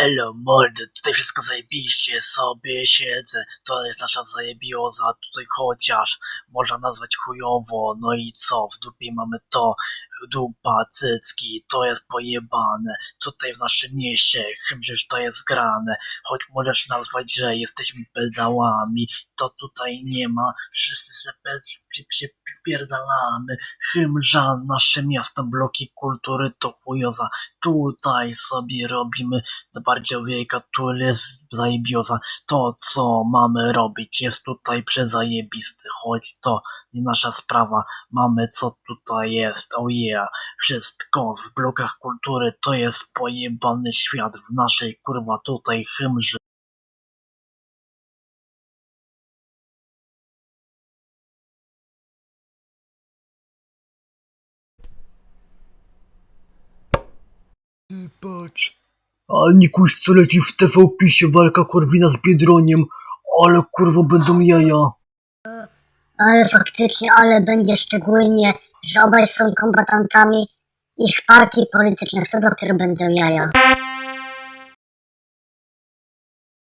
Elo, mordy, tutaj wszystko zajebiście, sobie siedzę, to jest nasza zajebioza, tutaj chociaż można nazwać chujowo, no i co, w dupie mamy to, dupa, cycki, to jest pojebane, tutaj w naszym mieście, chymżyż to jest grane, choć możesz nazwać, że jesteśmy pedałami, to tutaj nie ma, wszyscy se pie- pierdalamy, chymża, nasze miasto, bloki kultury to chujoza, tutaj sobie robimy bardziej wiejka, tu jest zajebioza. To, co mamy robić, jest tutaj przezajebisty, choć to nie nasza sprawa. Mamy, co tutaj jest, oh yeah. Wszystko w blokach kultury to jest pojebany świat w naszej, kurwa, tutaj chymży. Ty patrz. A Nikuś co leci w TV pisie walka Korwina z Biedroniem. Ale kurwa będą jaja. Ale faktycznie, ale będzie szczególnie, że obaj są kombatantami ich partii politycznych, co dopiero będą jaja.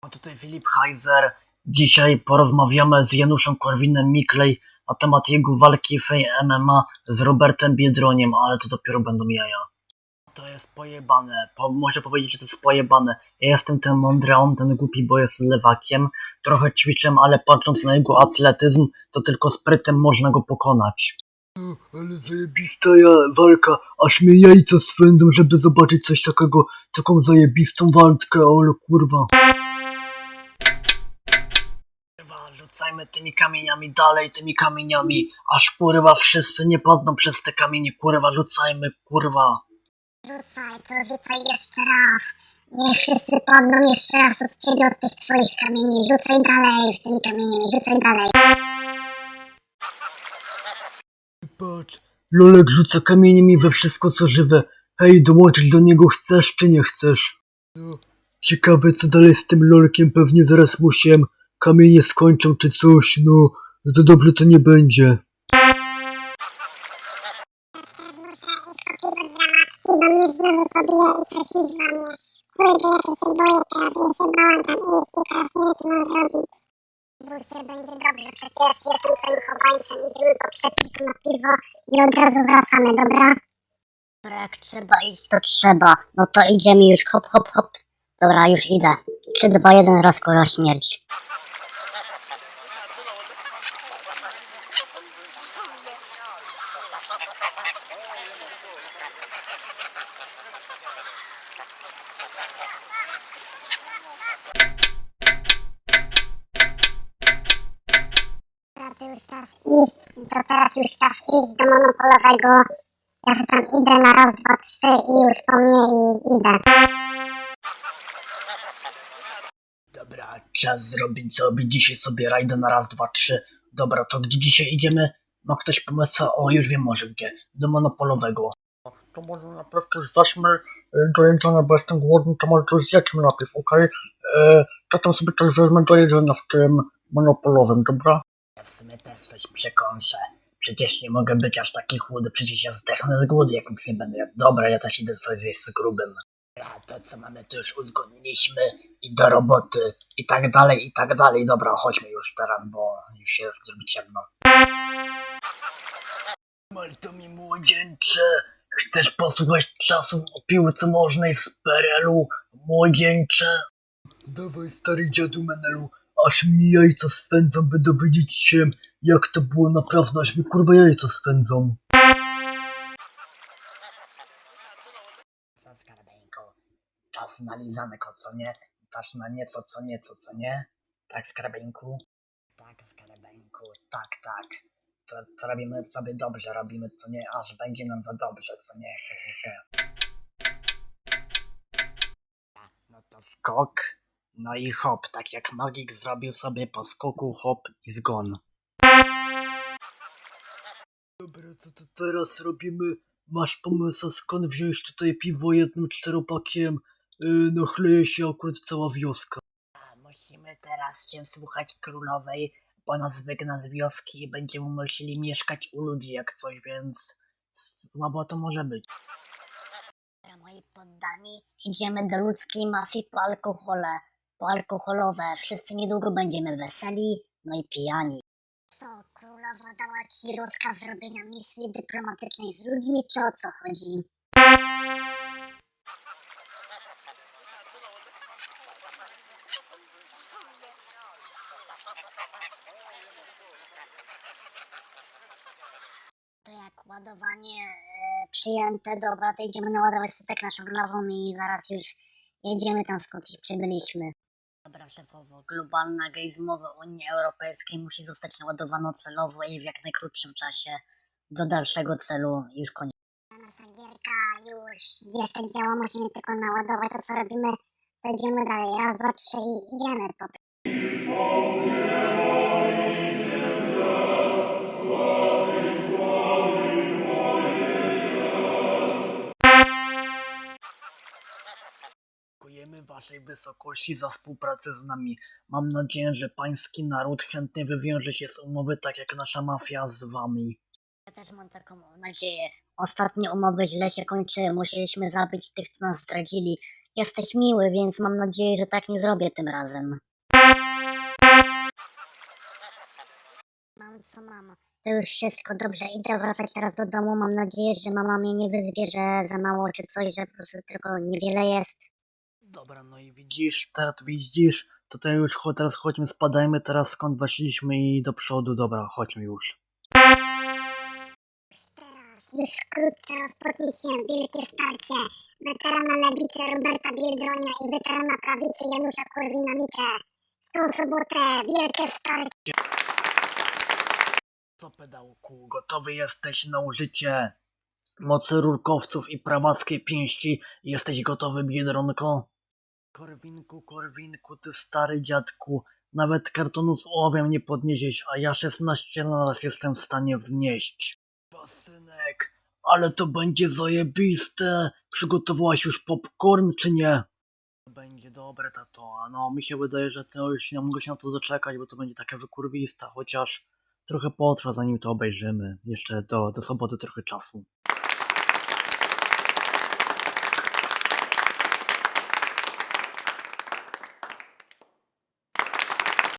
A tutaj Filip Heiser. Dzisiaj porozmawiamy z Januszem Korwinem-Miklej na temat jego walki w MMA z Robertem Biedroniem, ale to dopiero będą jaja. To jest pojebane. Po, może powiedzieć, że to jest pojebane. Ja jestem ten mądry, a on ten głupi, bo jest lewakiem. Trochę ćwiczę, ale patrząc na jego atletyzm, to tylko sprytem można go pokonać. No, ale zajebista ja, walka. Aż mnie jajca swędzą, żeby zobaczyć coś takiego. Taką zajebistą walkę, ale kurwa. Kurwa, rzucajmy tymi kamieniami dalej, tymi kamieniami, aż kurwa wszyscy nie padną przez te kamienie, kurwa, rzucajmy, kurwa. Rzucaj, to rzucaj jeszcze raz. Niech wszyscy padną jeszcze raz od ciebie, od tych twoich kamieni. Rzucaj dalej w tymi kamieniami, rzucaj dalej. Patrz. Lolek rzuca kamieniami we wszystko co żywe. Hej, dołączyć do niego chcesz czy nie chcesz? No. Ciekawe co dalej z tym lolkiem, pewnie zaraz mu się kamienie skończą czy coś, no. Za dobrze to nie będzie. bo pobije i coś mi złamie. Kurde, ja się boję teraz, ja się bałam tam iść i teraz nie wiem co mam zrobić. Bój się będzie dobrze, przecież jestem twoim chowańcem, idziemy po przepis na piwo i od razu wracamy, dobra? Dobra, jak trzeba iść, to trzeba. No to idziemy już, hop, hop, hop. Dobra, już idę. 3, 2, 1, raz kola śmierć. Teraz już czas iść, to teraz już czas iść do monopolowego. Ja tam idę na raz, dwa, trzy i już po mnie i idę. Dobra, czas zrobić sobie dzisiaj sobie rajdę na raz, dwa, trzy. Dobra, to gdzie dzisiaj idziemy? Ma ktoś pomysł? O, już wiem może gdzie. Do monopolowego. To może najpierw coś weźmy y, do jedzenia, bo jestem głodny, to może coś zjedźmy najpierw, okej? Okay? To tam sobie coś wezmę do jedzenia w tym monopolowym, dobra? W sumie też coś przekąszę. Przecież nie mogę być aż taki chudy, przecież ja zdechnę z głodu, jak nic nie będę. Dobra, ja też idę coś zjeść z grubym. A to co mamy tu już uzgodniliśmy i do roboty i tak dalej, i tak dalej. Dobra, chodźmy już teraz, bo już się zrobi ciemno. Malto mi młodzieńcze, chcesz posłuchać czasów o piłce możnej z PRL-u, młodzieńcze? Dawaj stary dziadu Menelu, aż mnie jajca swędzą, by dowiedzieć się jak to było naprawdę, aż mi kurwa jajca swędzą. Co skarbeńko? Czas na lizanek, o co nie? Czas na nieco, co nieco, co nie? Tak, skarbeńku? Tak, skarbeńku, tak, tak. To, to robimy sobie dobrze, robimy co nie, aż będzie nam za dobrze, co nie, he, he, he. No to skok, no i hop, tak jak magik zrobił sobie po skoku hop i zgon. Dobra, to, to teraz robimy, masz pomysł skąd wziąć tutaj piwo jednym czteropakiem? Yy, nachleje się akurat cała wioska. A, musimy teraz się słuchać królowej, bo nas wygna z wioski i będziemy musieli mieszkać u ludzi jak coś, więc słabo to może być. Moi poddani, idziemy do ludzkiej mafii po alkohole, po alkoholowe. Wszyscy niedługo będziemy weseli, no i pijani. Co, królowa dała ci rozkaz zrobienia misji dyplomatycznej z ludźmi, czy o co chodzi? To jak ładowanie e, przyjęte, dobra, to idziemy naładować statek naszą lawą i zaraz już jedziemy tam skąd przybyliśmy. Dobra, szefowo, globalna gejzmowa Unii Europejskiej musi zostać naładowana celowo i w jak najkrótszym czasie do dalszego celu już koniec. Nasza gierka już jeszcze działa, musimy tylko naładować to, co robimy. To idziemy dalej. Raz, dwa, trzy i idziemy po prostu. Waszej wysokości za współpracę z nami. Mam nadzieję, że pański naród chętnie wywiąże się z umowy tak jak nasza mafia z wami. Ja też mam taką nadzieję. Ostatnie umowy źle się kończyły, musieliśmy zabić tych, co nas zdradzili. Jesteś miły, więc mam nadzieję, że tak nie zrobię tym razem. Mam co mam. To już wszystko, dobrze, idę wracać teraz do domu. Mam nadzieję, że mama mnie nie wyzwie, że za mało czy coś, że po prostu tylko niewiele jest. Dobra, no i widzisz, teraz widzisz, to teraz już cho- teraz chodźmy, spadajmy teraz skąd weszliśmy i do przodu, dobra, chodźmy już. Teraz już wkrótce rozpocznie się wielkie starcie weterana lewicy Roberta Biedronia i weterana prawicy Janusza Korwina-Mikke. W tą sobotę wielkie starcie. Co pedałku, gotowy jesteś na użycie mocy rurkowców i prawackiej pięści? Jesteś gotowy, Biedronko? Korwinku, Korwinku, ty stary dziadku, nawet kartonu z ołowiem nie podniesiesz, a ja 16 raz jestem w stanie wznieść. Pasynek, ale to będzie zajebiste! Przygotowałaś już popcorn, czy nie? Będzie dobre, tato. A no, mi się wydaje, że to już nie mogę się na to doczekać, bo to będzie takie wykurwista, chociaż trochę potrwa, zanim to obejrzymy. Jeszcze do, do soboty trochę czasu.